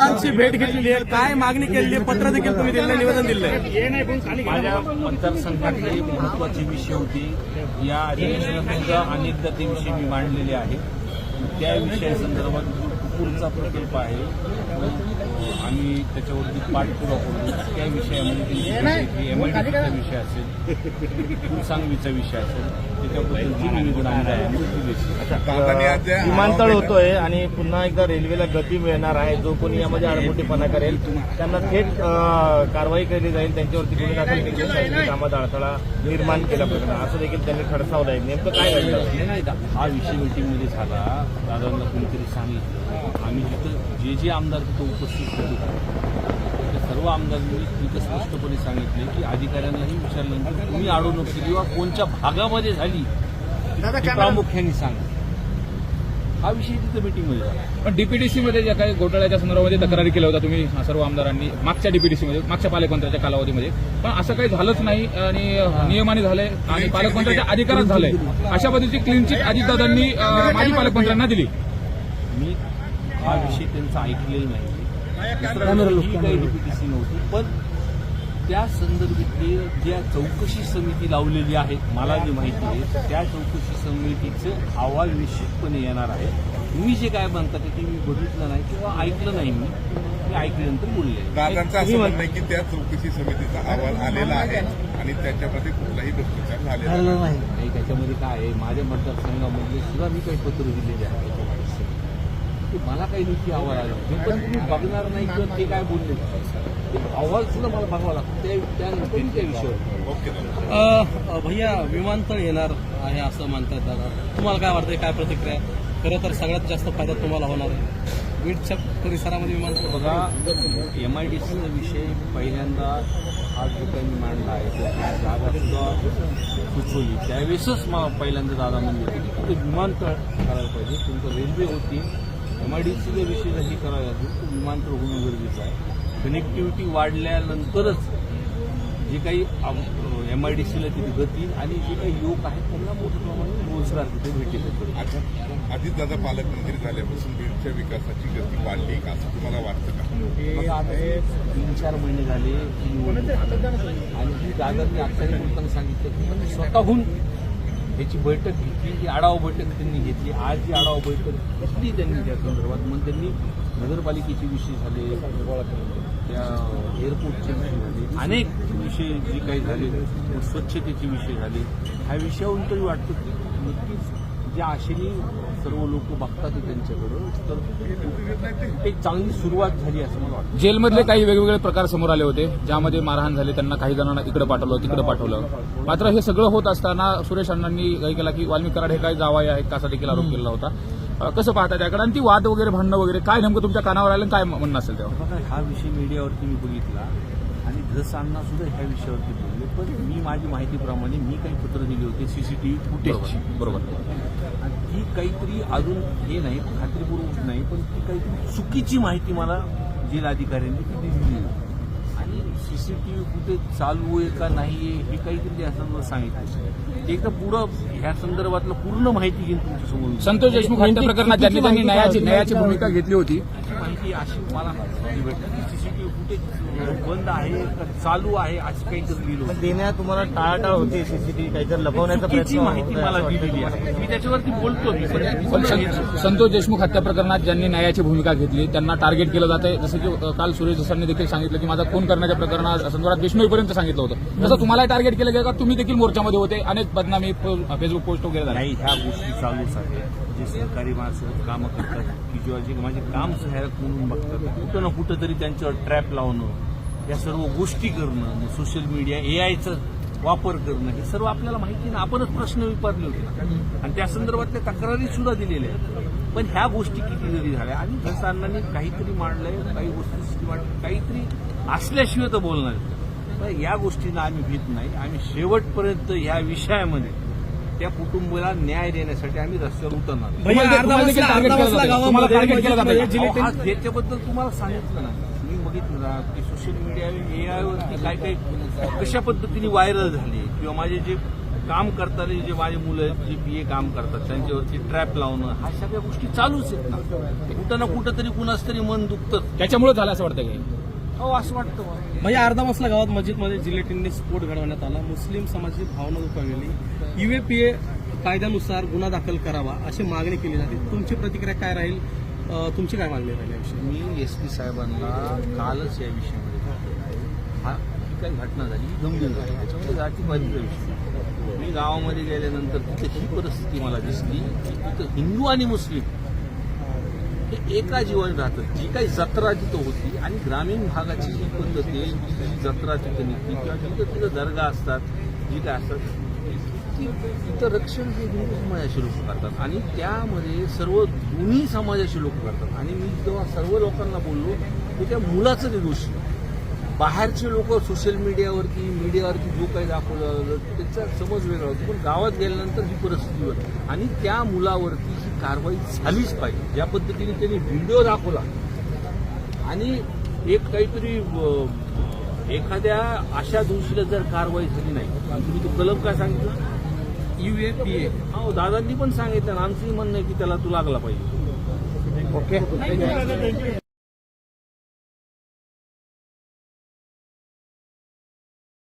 आमची भेट घेतलेली आहे. काय मागणी केलेली आहे? पत्र देखील तुम्ही दिलं निवेदन दिलंय माझ्या मतदारसंघातली एक महत्वाची विषय होती. या अधिवेशनात सुद्धा अनेकदा विषय मी मांडलेले आहे. त्या विषयासंदर्भात पुढचा प्रकल्प आहे. आणि त्याच्यावरती पाठपुरावा करू. त्या विषयामध्ये एमआयडीचा विषय असेल सांगवीचा विषय असेल. त्याच्याबद्दलची निवेदन आम्ही द्यायला दिली आहे. विमानतळ होतोय आणि पुन्हा एकदा रेल्वेला गती मिळणार आहे. जो कोणी यामध्ये आडमुठेपणा करेल त्यांना थेट कारवाई केली जाईल. त्यांच्यावरती गुन्हे दाखल केले जाईल कामात अडथळा निर्माण केला पाहिजे. असं देखील त्यांनी खडसावलंय नेमकं काय घडलं? नाही, हा विषय मीटिंगमध्ये झाला. दादांना कोणीतरी सांगितलं. आम्ही जिथं जे जे आमदार तिथं उपस्थित होते सर्व आमदारांनी तिथं स्पष्टपणे सांगितले की अधिकाऱ्यांनाही विचारल्यानंतर तुम्ही अडवणूक केली किंवा कोणत्या भागामध्ये झाली हे प्रामुख्याने सांगा. हा विषय तिथं मीटिंगमध्ये झाला. पण डीपीडीसी मध्ये ज्या काही घोटाळ्याच्या संदर्भामध्ये तक्रारी केल्या होत्या तुम्ही सर्व आमदारांनी मागच्या डीपीडीसी मध्ये मागच्या पालकमंत्र्याच्या कालावधीमध्ये. पण असं काही झालंच नाही आणि नियमाने झालंय आणि पालकमंत्र्याच्या अधिकारात झालंय अशा पद्धतीची क्लीन चिट अजितदादांनी माजी पालकमंत्र्यांना दिली. मी हा विषय त्यांचा ऐकलेला नाही डीपीटीसी नव्हती पण त्या संदर्भातली ज्या चौकशी समिती लावलेली आहे मला जी माहिती आहे त्या चौकशी समितीचे अहवाल निश्चितपणे येणार आहे. तुम्ही जे काय म्हणता ते मी बघितलं नाही किंवा ऐकलं नाही मी मी ऐकल्यानंतर बोलले. दादांचं असं म्हणणं आहे की त्या चौकशी समितीचा अहवाल आलेला आहे आणि त्याच्यामध्ये कुठलाही भ्रष्टाचार झालेला नाही. त्याच्यामध्ये काय आहे माझ्या मतदारसंघामधले सुद्धा मी काही पत्र दिलेले आहे ते मला काही नीती अहवाल आला. हे पण तुम्ही बघणार नाही किंवा ते काय बोलले. अहवाल सुद्धा मला बघावा लागतो. त्या त्यानंतर त्या विषयावर. भैया विमानतळ येणार आहे असं म्हणतात दादा. तुम्हाला काय वाटतंय? काय प्रतिक्रिया आहे? खरं तर सगळ्यात जास्त फायदा तुम्हाला होणार आहे. बीडच्या परिसरामध्ये विमानतळ बघा एम आय डी सीचा विषय पहिल्यांदा हा जो काही मी मांडला आहे. तो जागा सुद्धा सुचवली. त्यावेळेसच मला पहिल्यांदा दादा म्हणले की तिथे विमानतळ करायला पाहिजे. तुमचं रेल्वे होती. एम आय डी सीच्या विषय करायला लागेल. तर विमानतळ होणं गरजेचं आहे. कनेक्टिव्हिटी वाढल्यानंतरच जे काही एम आय डी सीला तिथे गती आणि जे काही युवक आहेत त्यांना मोठ्या प्रमाणात रोजगार तिथे भेटेल. आता अजितदादा पालकमंत्री झाल्यापासून बीडच्या विकासाची गती वाढली का? असं तुम्हाला वाटतं का? बघा आता हे तीन चार महिने झाले. ही आणि ही दादांनी आत्ताही बोलताना सांगितलं की स्वतःहून याची बैठक घेतली ही आढावा बैठक त्यांनी घेतली आज जी आढावा बैठक घेतली त्यांनी त्या संदर्भात मग त्यांनी नगरपालिकेचे विषय झाले त्या एअरपोर्टचे विषय झाले अनेक विषय जे काही झाले स्वच्छतेचे विषय झाले ह्या विषयावरून तरी वाटतं? की नक्कीच. ज्या आशेने सर्व लोक बघतात त्यांच्याकडं तर एक चांगली सुरुवात झाली असं मला वाटतं. जेलमधले काही वेगवेगळे प्रकार समोर आले होते ज्यामध्ये मारहाण झाले त्यांना काही जणांना इकडे पाठवलं तिकडे पाठवलं. मात्र हे सगळं होत असताना सुरेश अण्णांनी काही केला की वाल्मिक कराड हे काय जावाय आहेत असा देखील आरोप केला होता. कसं पाहता त्याकडे? आणि ती वाद वगैरे भांडणं वगैरे काय नेमकं तुमच्या कानावर आलं काय म्हणणं असेल तेव्हा? हा विषय मीडियावरती मी बघितला आणि अण्णा सुद्धा ह्या विषयावरती पण मी माझी माहितीप्रमाणे मी काही पत्र दिली होती सीसीटीव्ही फुटेजची बरोबर. आणि ती काहीतरी अजून हे नाही खात्रीपूर्वक नाही पण ती काहीतरी चुकीची माहिती मला जिल्हाधिकाऱ्यांनी ती आहे. आणि सीसीटीव्ही फुटेज चालू आहे का नाही आहे हे काहीतरी या संदर्भात सांगितलं. ते एकदा पुढं ह्या संदर्भातलं पूर्ण माहिती घेऊन तुमच्यासमोर संतोष देशमुख हत्या प्रकरणात त्यांनी न्यायाची न्यायाची भूमिका घेतली होती. माहिती अशी मला सीसीटीव्ही फुटेज बंद आहे का चालू आहे अशी काहीतरी लिहिलं. देण्यात तुम्हाला टाळाटाळ होती सीसीटीव्ही काहीतरी लपवण्याचा प्रयत्न माहिती मला दिलेली? आहे. मी त्याच्यावरती बोलतो संतोष देशमुख हत्या प्रकरणात ज्यांनी न्यायाची भूमिका घेतली त्यांना टार्गेट केलं जातंय. जसं की काल सुरेश धसांनी देखील सांगितलं की माझा खून करण्याच्या प्रकरणात संदर्भात बिष्णोईपर्यंत सांगितलं होतं. तसं तुम्हाला टार्गेट केलं गेलं का? तुम्ही देखील मोर्चामध्ये होते. अनेक बदनामी फेसबुक पोस्ट वगैरे नाही ह्या गोष्टी चालूच आहेत. जे सहकारी माणसं कामं करतात की किंवा जे माझे काम सहाय्यक म्हणून बघतात. कुठं ना कुठं तरी त्यांच्यावर ट्रॅप लावणं या सर्व गोष्टी करणं सोशल मीडिया ए वापर करणं हे सर्व आपल्याला माहिती ना आपणच प्रश्न विचारले होते आणि त्या संदर्भातल्या तक्रारी सुद्धा दिलेल्या आहेत. पण ह्या गोष्टी किती जरी झाल्या आणि जसं काहीतरी मांडलंय काही गोष्टी systematic काहीतरी असल्याशिवाय तर बोलणार या गोष्टींना आम्ही भीत नाही. आम्ही शेवटपर्यंत ह्या विषयामध्ये त्या कुटुंबाला न्याय देण्यासाठी आम्ही रस्त्यावर उतरणार आहोत. तुम्हाला सांगितलं ना मी बघितलं ना की सोशल मीडिया ए आयवरती काय काय कशा पद्धतीने व्हायरल झाले किंवा माझे जे काम करताना जे माझे मुलं आहेत, जे पी ए काम करतात त्यांच्यावरती ट्रॅप लावणं ह्या सगळ्या गोष्टी चालूच आहेत ना कुठं ना कुठं तरी कुणाच तरी मन दुखतं त्याच्यामुळे झालं असं वाटतं की हो असं वाटतं मला. म्हणजे अर्धा मसला गावात मस्जिदमध्ये जिलेटिनने स्फोट घडवण्यात आला. मुस्लिम समाजाची भावना दुखावली. युएपीए कायद्यानुसार गुन्हा दाखल करावा अशी मागणी केली जाते. तुमची प्रतिक्रिया काय राहील? अं, तुमची काय मागणी राहील याविषयी मी एस पी साहेबांना कालच या विषयामध्ये. हा ही काही घटना झाली ही गंभीर झाली. त्याच्यामध्ये जातीवादीचा विषय. मी गावामध्ये गेल्यानंतर तिथे ही परिस्थिती मला दिसली. की तिथं हिंदू आणि मुस्लिम हे एका जीवन राहतात जी काही जत्रा तिथं होती आणि ग्रामीण भागाची जी पद्धत आहे जी जत्रा तिथं निघते किंवा तिथं तिथं दर्गा असतात जी काय असतात ती तिथं रक्षण हे हिंदू समाजाचे लोक करतात. आणि त्यामध्ये सर्व दोन्ही समाजाचे लोक करतात. आणि मी जेव्हा सर्व लोकांना बोललो की त्या मुलाचं ते दोषी. बाहेरचे लोक सोशल मीडियावरती मीडियावरती जो काही दाखवलं जातं, त्याचा समज वेगळा होतो. पण गावात गेल्यानंतर ही परिस्थिती होती. आणि त्या मुलावरती ही कारवाई झालीच पाहिजे. ज्या पद्धतीने त्यांनी व्हिडिओ दाखवला. आणि एक काहीतरी एखाद्या अशा दोषीला जर कारवाई झाली नाही. तुम्ही तो कलम काय सांगितलं? युएपीए हो दादांनी पण सांगितलं आमचंही म्हणणं आहे की त्याला तू लागला पाहिजे. ओके